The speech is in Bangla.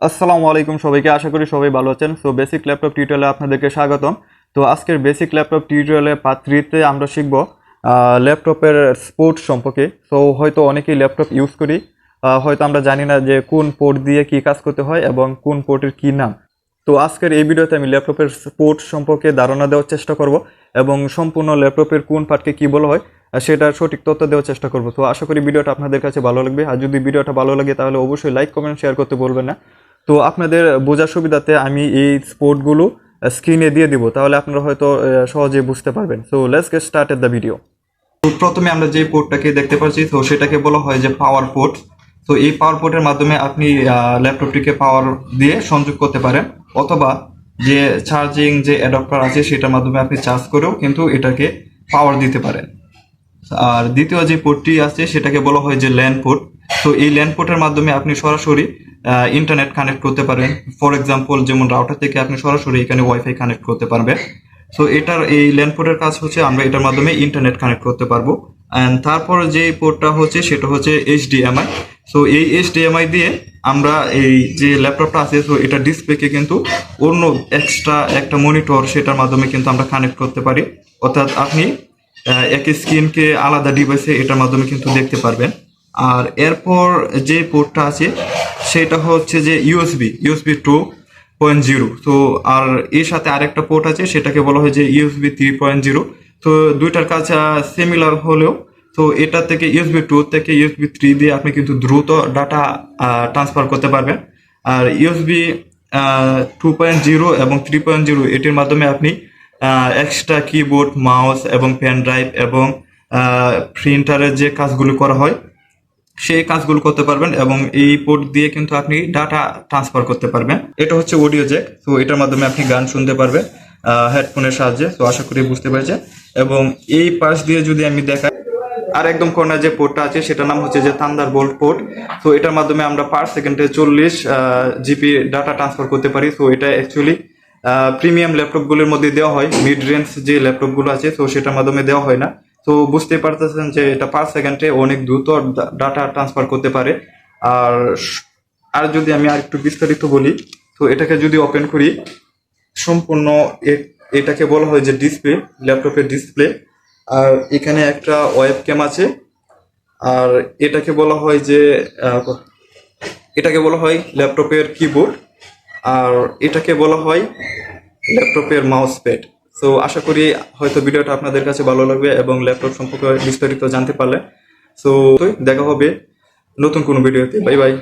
আসসালামু আলাইকুম সবাইকে, আশা করি সবাই ভালো আছেন। সো বেসিক ল্যাপটপ টিউটোরিয়ালে আপনাদেরকে স্বাগতম। তো আজকের বেসিক ল্যাপটপ টিউটোরিয়ালে পার্ট থ্রিতে আমরা শিখব ল্যাপটপের স্পোর্ট সম্পর্কে। সো হয়তো অনেকেই ল্যাপটপ ইউজ করি হয়তো আমরা জানি না যে কোন পোর্ট দিয়ে কী কাজ করতে হয় এবং কোন পোর্টের কী নাম। তো আজকের এই ভিডিওতে আমি ল্যাপটপের স্পোর্ট সম্পর্কে ধারণা দেওয়ার চেষ্টা করব এবং সম্পূর্ণ ল্যাপটপের কোন পার্টকে কী বলা হয় সেটার সঠিক তথ্য দেওয়ার চেষ্টা করব। তো আশা করি ভিডিওটা আপনাদের কাছে ভালো লাগবে। আর যদি ভিডিওটা ভালো লাগে তাহলে অবশ্যই লাইক কমেন্ট শেয়ার করতে বলবেন না। তো আপনাদের বোঝার সুবিধাতে আমি এই স্পোর্টগুলো স্ক্রিনে দিয়ে দিব, তাহলে আপনারা হয়তো সহজে বুঝতে পারবেন। So let's get started the video প্রথমে আমরা যে পোর্টটাকে দেখতে পাচ্ছি, তো সেটাকে বলা হয় যে পাওয়ার পোর্ট তো এই পাওয়ার পোর্টের মাধ্যমে আপনি ল্যাপটপটিকে পাওয়ার দিয়ে সংযোগ করতে পারেন, অথবা যে চার্জিং যে অ্যাডাপ্টার আছে, সেটার মাধ্যমে আপনি চার্জ করেও কিন্তু এটাকে পাওয়ার দিতে পারেন। আর দ্বিতীয় যে পোর্টটি আছে, সেটাকে বলা হয় যে ল্যান্ড পোর্ট তো এই ল্যান্ড পোর্টের মাধ্যমে আপনি সরাসরি ইন্টারনেট কানেক্ট করতে পারেন। ফর এক্সাম্পল যেমন রাউটার থেকে আপনি সরাসরি এখানে ওয়াইফাই কানেক্ট করতে পারবেন। সো এটার এই ল্যান্ড পোর্টের কাজ হচ্ছে আমরা এটার মাধ্যমে ইন্টারনেট কানেক্ট করতে পারব। অ্যান্ড তারপর যে পোর্টটা হচ্ছে, সেটা হচ্ছে এইচডিএমআই সো এই এইচডিএমআই দিয়ে আমরা এই যে ল্যাপটপটা আছে তো এটা ডিসপ্লেকে কিন্তু অন্য এক্সট্রা একটা মনিটর সেটার মাধ্যমে কিন্তু আমরা কানেক্ট করতে পারি। অর্থাৎ আপনি একই স্ক্রিনকে আলাদা ডিভাইসে এটার মাধ্যমে কিন্তু দেখতে পারবেন। আর এরপর যে পোর্টটা আছে, সেটা হচ্ছে যে USB USB two point zero তো আর এর সাথে আরেকটা পোর্ট আছে, সেটাকে বলা হয় যে ইউএসবি থ্রি পয়েন্ট জিরো তো দুইটার কাছে সিমিলার হলেও, তো এটা থেকে ইউএসবি টু থেকে ইউএসবি থ্রি দিয়ে আপনি কিন্তু দ্রুত ডাটা ট্রান্সফার করতে পারবেন। আর ইউএসবি টু পয়েন্ট জিরো এবং থ্রি পয়েন্ট জিরো এটির মাধ্যমে আপনি এক্সট্রা কিবোর্ড মাউস এবং পেন ড্রাইভ এবং প্রিন্টারের যে কাজগুলো করা হয় সেই কাজগুলো করতে পারবেন এবং এই পোর্ট দিয়ে কিন্তু আপনি ডাটা ট্রান্সফার করতে পারবেন। এটা হচ্ছে অডিও জ্যাক তো এটার মাধ্যমে আপনি গান শুনতে পারবেন হেডফোনের সাহায্যে, তো আশা করি বুঝতে পেরেছেন এবং এই পাশ দিয়ে যদি আমি দেখাই, আর একদম কর্নার যে পোর্টটা আছে, সেটার নাম হচ্ছে যে থান্ডার বোল্ট পোর্ট তো এটার মাধ্যমে আমরা পার সেকেন্ডে চল্লিশ জিপি ডাটা ট্রান্সফার করতে পারি। তো এটা অ্যাকচুয়ালি প্রিমিয়াম ল্যাপটপগুলোর মধ্যে দেওয়া হয় মিড রেঞ্জ যে ল্যাপটপগুলো আছে, তো সেটার মাধ্যমে দেওয়া হয় না। তো বুঝতে পারতেছেন যে এটা পার সেকেন্ডে অনেক দ্রুত ডাটা ট্রান্সফার করতে পারে। আর আর যদি আমি আর একটু বিস্তারিত বলি, তো এটাকে যদি ওপেন করি, সম্পূর্ণ এটাকে বলা হয় যে ডিসপ্লে ল্যাপটপের ডিসপ্লে আর এখানে একটা ওয়েব ক্যাম আছে। আর এটাকে বলা হয় যে এটাকে বলা হয় ল্যাপটপের কিবোর্ড আর এটাকে বলা হয় ল্যাপটপের মাউস প্যাড সো আশা করি হয়তো ভিডিওটা আপনাদের কাছে ভালো লাগবে এবং ল্যাপটপ সম্পর্কে বিস্তারিত জানতে পারলে। সো দেখা হবে নতুন কোনো ভিডিওতে। Bye bye